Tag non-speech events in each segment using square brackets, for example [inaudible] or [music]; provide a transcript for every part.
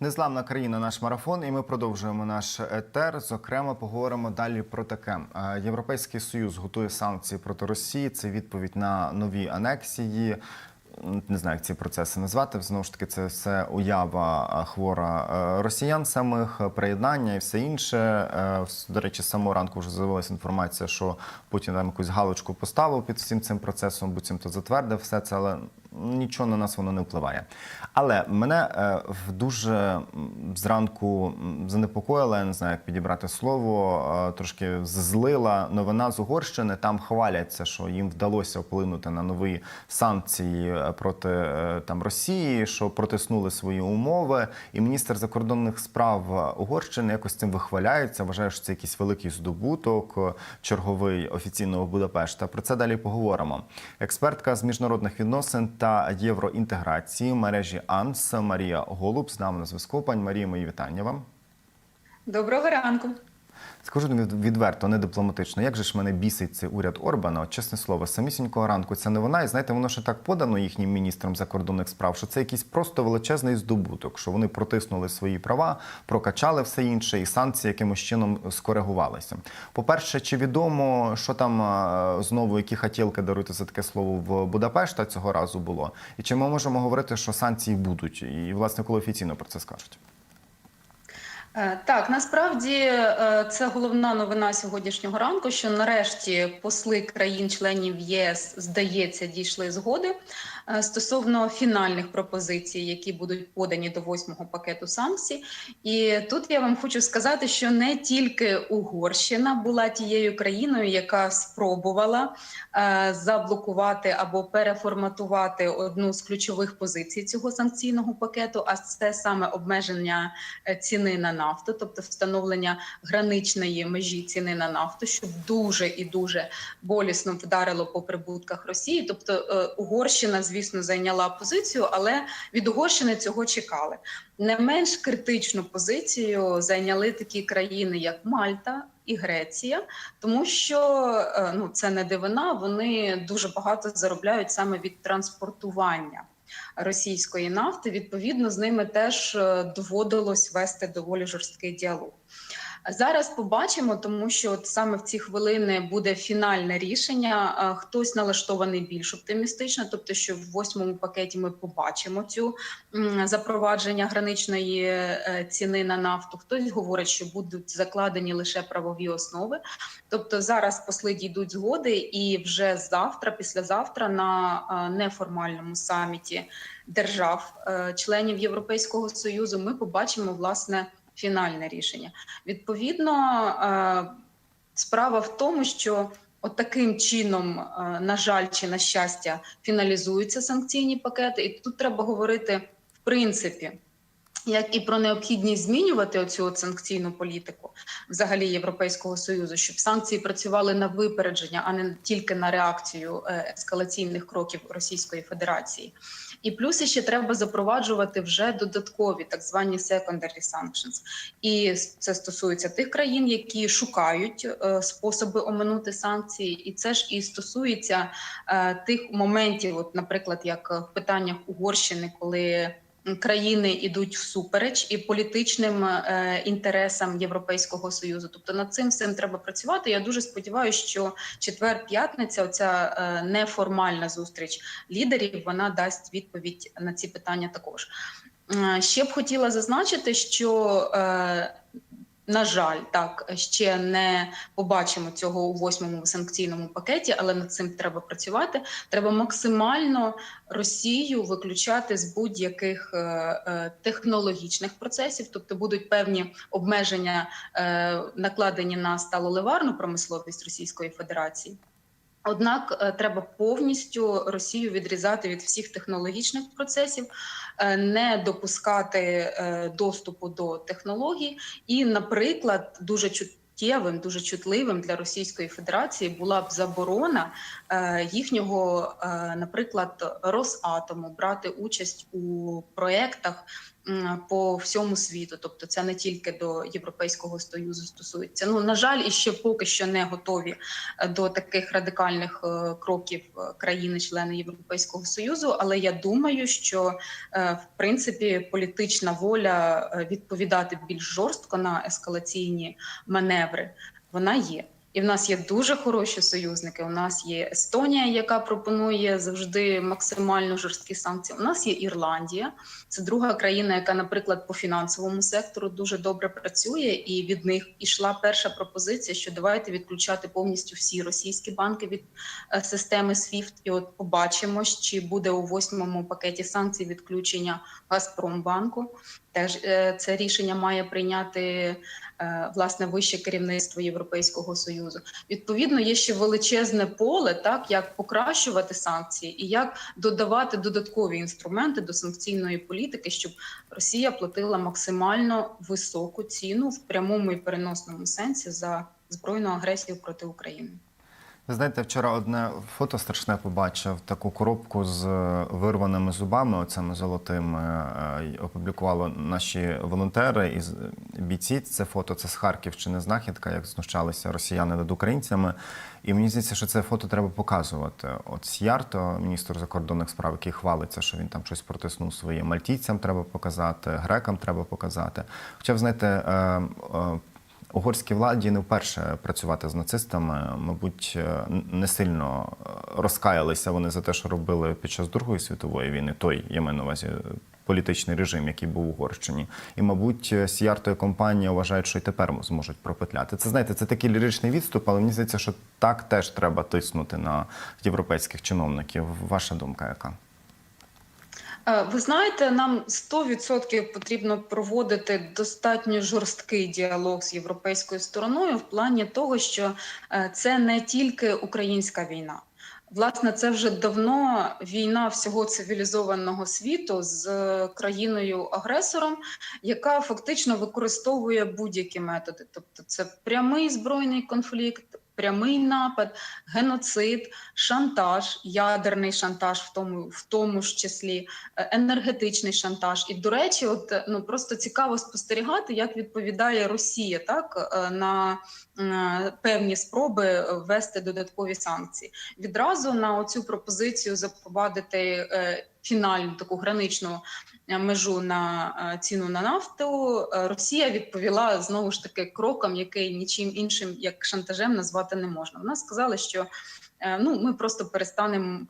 Незламна країна, наш марафон, і ми продовжуємо наш етер. Зокрема, поговоримо далі про таке. Е, Європейський союз готує санкції проти Росії. Це відповідь на нові анексії. Не знаю, як ці процеси назвати. Знову ж таки, це все уява е, хвора е, росіян самих, приєднання і все інше. До речі, з самого ранку вже з'явилася інформація, що Путін там якусь галочку поставив під всім цим процесом, буцімто затвердив все це, але нічого на нас воно не впливає. Але мене е, дуже зранку занепокоїла, я не знаю, як підібрати слово, е, трошки злила новина з Угорщини. Там хваляться, що їм вдалося вплинути на нові санкції е, проти там Росії, що протиснули свої умови. І міністр закордонних справ Угорщини якось цим вихваляється. Вважає, що це якийсь великий здобуток, черговий офіційного Будапешта. Про це далі поговоримо. Експертка з міжнародних відносин та євроінтеграції мережі АНС Марія Голуб з нами на зв'язку. Пані Марія, мої вітання вам. Доброго ранку. Скажу від- відверто, не дипломатично. Як же ж мене бісить цей уряд Орбана? От, чесне слово, самісінького ранку ця новина, і знаєте, воно ще так подано їхнім міністрам закордонних справ, що це якийсь просто величезний здобуток, що вони протиснули свої права, прокачали все інше, і санкції якимось чином скоригувалися. По-перше, чи відомо, що там знову які хотілки даруйте за таке слово в Будапешта цього разу було? І чи ми можемо говорити, що санкції будуть? І власне, коли офіційно про це скажуть? Е, Так, насправді е, це головна новина сьогоднішнього ранку, що нарешті посли країн-членів ЄС, здається, дійшли згоди е, стосовно фінальних пропозицій, які будуть подані до восьмого пакету санкцій. І тут я вам хочу сказати, що не тільки Угорщина була тією країною, яка спробувала заблокувати або переформатувати одну з ключових позицій цього санкційного пакету, а це саме обмеження ціни на нафту, тобто встановлення граничної межі ціни на нафту, що дуже і дуже болісно вдарило по прибутках Росії. Тобто е, Угорщина, звісно, зайняла позицію, але від Угорщини цього чекали. Не менш критичну позицію зайняли такі країни, як Мальта. І Греція, тому що е, ну це не дивина. Вони дуже багато заробляють саме від транспортування російської нафти. Відповідно, з ними теж е, доводилось вести доволі жорсткий діалог. Зараз побачимо, тому що от саме в ці хвилини буде фінальне рішення. Хтось налаштований більш оптимістично, тобто, що в восьмому пакеті ми побачимо цю запровадження граничної е, ціни на нафту. Хтось говорить, що будуть закладені лише правові основи. Тобто зараз посли дійдуть згоди, і вже завтра, післязавтра, на е, неформальному саміті держав, е, Європейського союзу, ми побачимо власне фінальне рішення. Відповідно, е, справа в тому, що от чином, е, на жаль, чи на щастя, фіналізуються санкційні пакети, і тут треба говорити в принципі. Як і про необхідність змінювати оцю санкційну політику взагалі Європейського союзу, щоб санкції працювали на випередження, а не тільки на реакцію е, ескалаційних кроків Російської Федерації. І плюс ще треба запроваджувати вже додаткові так звані secondary sanctions. І це стосується тих країн, які шукають е, способи оминути санкції, і це ж і стосується е, тих моментів, от, наприклад, як в питаннях Угорщини, коли країни йдуть всупереч і політичним е, інтересам Європейського союзу. Тобто над цим всім треба працювати. Я дуже сподіваюся, що четвер-п'ятниця, оця е, неформальна зустріч лідерів, вона дасть відповідь на ці питання також. Е, Ще б хотіла зазначити, що на жаль, так ще не побачимо цього у восьмому санкційному пакеті, але над цим треба працювати. Треба максимально Росію виключати з будь-яких е, е, технологічних процесів, тобто будуть певні обмеження е, накладені на сталоливарну промисловість Російської Федерації. Однак е, треба повністю Росію відрізати від всіх технологічних процесів, е, не допускати е, доступу до технологій. І, наприклад, дуже чуттєвим, дуже чутливим для Російської Федерації була б заборона їхнього, е, наприклад, Росатому брати участь у проєктах по всьому світу. Тобто, це не тільки до Європейського союзу стосується. Ну на жаль, і ще поки що не готові е, до таких радикальних е, кроків е, країни-члени Європейського союзу. Але я думаю, що е, в принципі політична воля е, відповідати більш жорстко на ескалаційні маневри вона є. І в нас є дуже хороші союзники. У нас є Естонія, яка пропонує завжди максимально жорсткі санкції. У нас є Ірландія, це друга країна, яка, наприклад, по фінансовому сектору дуже добре працює, і від них ішла перша пропозиція, що давайте відключати повністю всі російські банки від е, системи SWIFT. І от побачимо, чи буде у восьмому пакеті санкцій відключення Газпромбанку. Теж е, це рішення має прийняти е, власне вище керівництво Європейського союзу. Відповідно, є ще величезне поле, так як покращувати санкції і як додавати додаткові інструменти до санкційної політики, щоб Росія платила максимально високу ціну в прямому і переносному сенсі за збройну агресію проти України. Ви знаєте, вчора одне фото страшне побачив таку коробку з вирваними зубами, оцими золотими. е, Опублікували наші волонтери із бійці. Це фото це з Харківщини знахідка, як знущалися росіяни над українцями. І мені здається, що це фото треба показувати. От Сярто, міністр закордонних справ, який хвалиться, що він там щось протиснув своїм мальтійцям, треба показати, грекам треба показати. Хоча, ви знаєте, е, е, Угорській владі не вперше працювати з нацистами, мабуть, е, не сильно е, розкаялися вони за те, що робили під час Другої світової війни. Той я маю на увазі політичний режим, який був в Угорщині. І, мабуть, Сіярто і компанія вважають, що й тепер зможуть пропетляти. Це знаєте, це такий ліричний відступ, але мені здається, що так теж треба тиснути на європейських чиновників. Ваша думка яка? Е, Ви знаєте, нам 100% потрібно проводити достатньо жорсткий діалог з європейською стороною в плані того, що е, це не тільки українська війна. Власне, це вже давно війна всього цивілізованого світу з країною агресором, яка фактично використовує будь-які методи. Тобто, це прямий збройний конфлікт, прямий напад, геноцид, шантаж, ядерний шантаж, в тому в тому ж числі е, енергетичний шантаж. І до речі, от е, ну просто цікаво спостерігати, як відповідає Росія так е, на певні спроби ввести додаткові санкції. Відразу на цю пропозицію запровадити е, фінальну таку граничну е, межу на е, ціну на нафту. е, Росія відповіла знову ж таки кроком, який нічим іншим як шантажем назвати не можна. Вона сказала, що е, ну ми просто перестанемо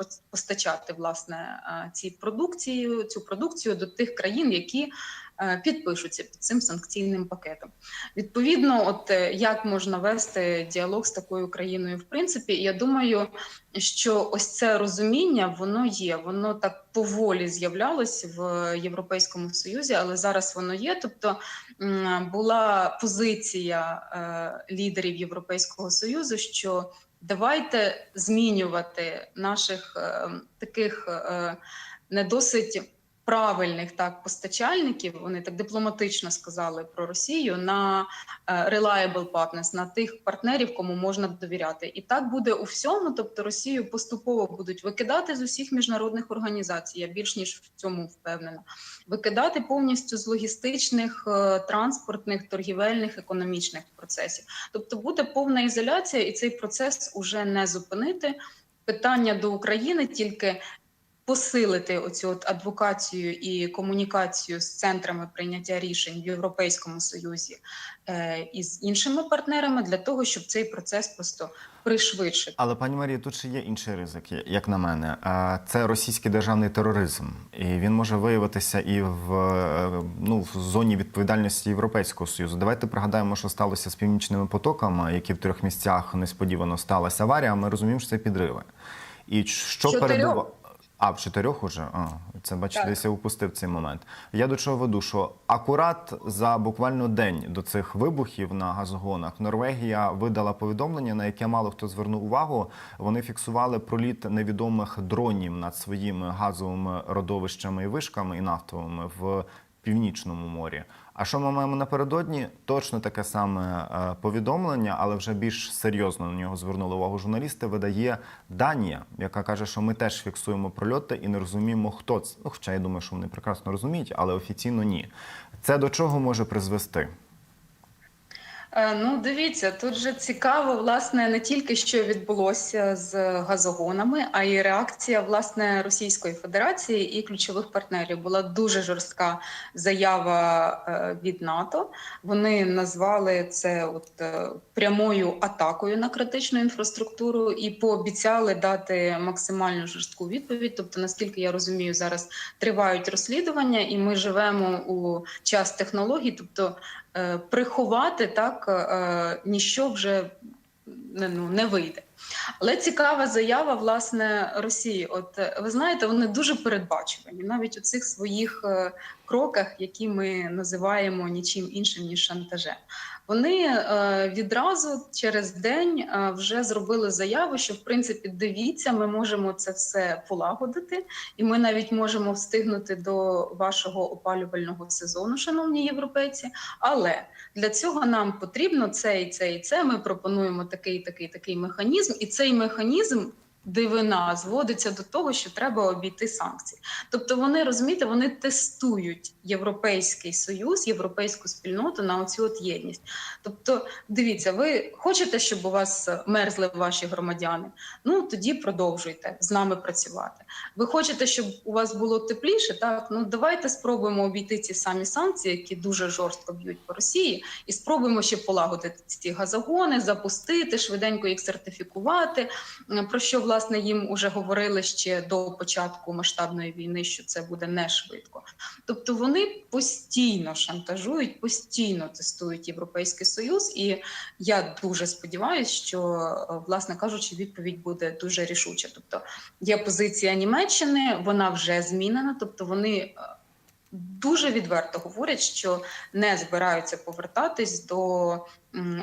е, постачати власне е, ці продукції, цю продукцію до тих країн, які е, підпишуться під цим санкційним пакетом. Відповідно, от е, як можна вести діалог з такою країною, в принципі, я думаю, що ось це розуміння воно є, воно так поволі з'являлось в Європейському Союзі, але зараз воно є. Тобто була позиція е, лідерів Європейського Союзу, що давайте змінювати наших е, таких е, не досить правильних так постачальників. Вони так дипломатично сказали про Росію на е, reliable partners, на тих партнерів, кому можна довіряти. І так буде у всьому. Тобто Росію поступово будуть викидати з усіх міжнародних організацій. Я більш ніж в цьому впевнена. Викидати повністю з логістичних, е, транспортних, торгівельних, економічних процесів. Тобто буде повна ізоляція, і цей процес уже не зупинити. Питання до України тільки посилити оцю от адвокацію і комунікацію з центрами прийняття рішень в Європейському Союзі е, і з іншими партнерами для того, щоб цей процес просто пришвидшити. Але пані Марія, тут ще є інший ризик, як на мене. Це російський державний тероризм, і він може виявитися і в е, ну в зоні відповідальності Європейського союзу. Давайте пригадаємо, що сталося з північними потоками, які в трьох місцях несподівано сталася аварія. Ми розуміємо, що це підриви. І що Чотирьох. А, в чотирьох уже? А, це бачите, десь я упустив цей момент. Я до чого веду, що акурат за буквально день до цих вибухів на газогонах Норвегія видала повідомлення, на яке мало хто звернув увагу. Вони фіксували проліт невідомих дронів над своїми газовими родовищами і вишками і нафтовими в Північному морі. А що ми маємо напередодні? Точно таке саме е, повідомлення, але вже більш серйозно на нього звернули увагу журналісти. Видає Данія, яка каже, що ми теж фіксуємо прольоти і не розуміємо, хто це. Ну, хоча я думаю, що вони прекрасно розуміють, але офіційно ні. Це до чого може призвести? Е, Ну, дивіться, тут же цікаво, власне, не тільки що відбулося з газогонами, а й реакція власне Російської Федерації і ключових партнерів. Була дуже жорстка заява е, від НАТО. Вони назвали це от е, прямою атакою на критичну інфраструктуру і пообіцяли дати максимально жорстку відповідь. Тобто, наскільки я розумію, зараз тривають розслідування, і ми живемо у час технологій, тобто приховати так е, ніщо вже ну, не вийде. Але цікава заява власне Росії. От е, ви знаєте, вони дуже передбачувані навіть у цих своїх е, кроках, які ми називаємо нічим іншим ніж шантажем. Вони е, відразу через день е, вже зробили заяву, що в принципі дивіться, ми можемо це все полагодити, і ми навіть можемо встигнути до вашого опалювального сезону, шановні європейці. Але для цього нам потрібно це і це і це. Ми пропонуємо такий, такий, такий механізм, і цей механізм. Дивина зводиться до того, що треба обійти санкції. Тобто вони розумієте, вони тестують європейський союз, європейську спільноту на оцю от єдність. Тобто, дивіться, ви хочете, щоб у вас мерзли ваші громадяни? Ну тоді продовжуйте з нами працювати. Ви хочете, щоб у вас було тепліше? Так ну давайте спробуємо обійти ці самі санкції, які дуже жорстко б'ють по Росії, і спробуємо ще полагодити ці газогони, запустити, швиденько їх сертифікувати. Про що власне їм уже говорили ще до початку масштабної війни, що це буде не швидко. Тобто вони постійно шантажують, постійно тестують європейський союз, і я дуже сподіваюся, що е, власне кажучи, відповідь буде дуже рішуча. Тобто є позиція Німеччини, вона вже змінена, тобто вони. Дуже відверто говорять, що не збираються повертатись до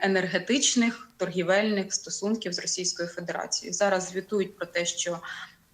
енергетичних торгівельних стосунків з Російською Федерацією. Зараз звітують про те, що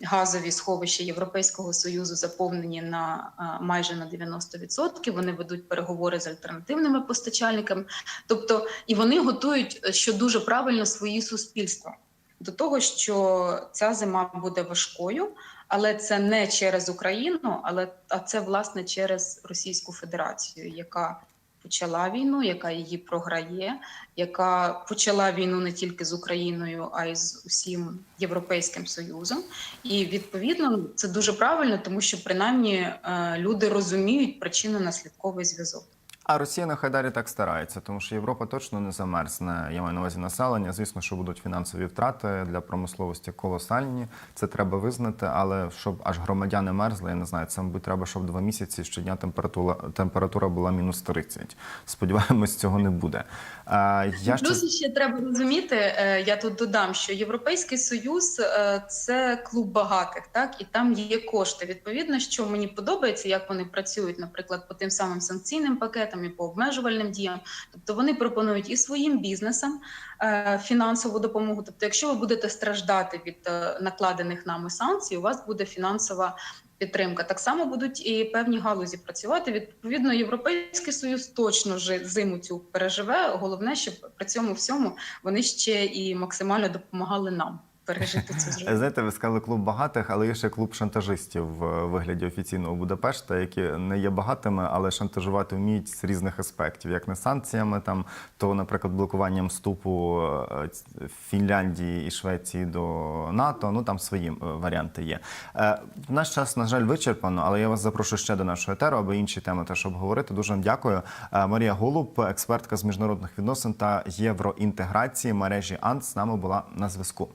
газові сховища Європейського союзу заповнені на майже на 90%. Вони ведуть переговори з альтернативними постачальниками. Тобто, і вони готують, е, що дуже правильно свої суспільства до того, що ця зима буде важкою, але це не через Україну, але а це власне через Російську Федерацію, яка почала війну, яка її програє, яка почала війну не тільки з Україною, а й з усім Європейським Союзом. І відповідно це дуже правильно, тому що принаймні е, люди розуміють причинно-наслідковий зв'язок. А Росія нехай далі так старається, тому що Європа точно не замерзне. Я маю на увазі населення. Звісно, що будуть фінансові втрати для промисловості колосальні. Це треба визнати. Але щоб аж громадяни мерзли, я не знаю. Це мабуть треба, щоб два місяці щодня температура температура була мінус 30. Сподіваємось, цього не буде. А, я ще... Плюс ще треба розуміти. е, Я тут додам, що Європейський Союз е, це клуб багатих, так і там є кошти. Відповідно, що мені подобається, як вони працюють, наприклад, по тим самим санкційним пакетам і по обмежувальним діям. Тобто вони пропонують і своїм бізнесам е, фінансову допомогу. Тобто, якщо ви будете страждати від е, накладених нами санкцій, у вас буде фінансова. Підтримка так само будуть і певні галузі працювати. Відповідно, європейський союз точно вже зиму цю переживе. Головне, щоб при цьому всьому вони ще і максимально допомагали нам пережити цю [laughs] зиму. Знаєте, ви сказали клуб багатих, але є ще клуб шантажистів в вигляді офіційного Будапешта, які не є багатими, але шантажувати вміють з різних аспектів, як не санкціями, там то, наприклад, блокуванням вступу е, Фінляндії і Швеції до НАТО. Ну там свої е, варіанти є. Е, Наш час, на жаль, вичерпано, але я вас запрошую ще до нашого етеру, аби інші теми теж обговорити. Дуже вам дякую. Марія Голуб, експертка з міжнародних відносин та євроінтеграції мережі АНТ, з нами була на зв'язку.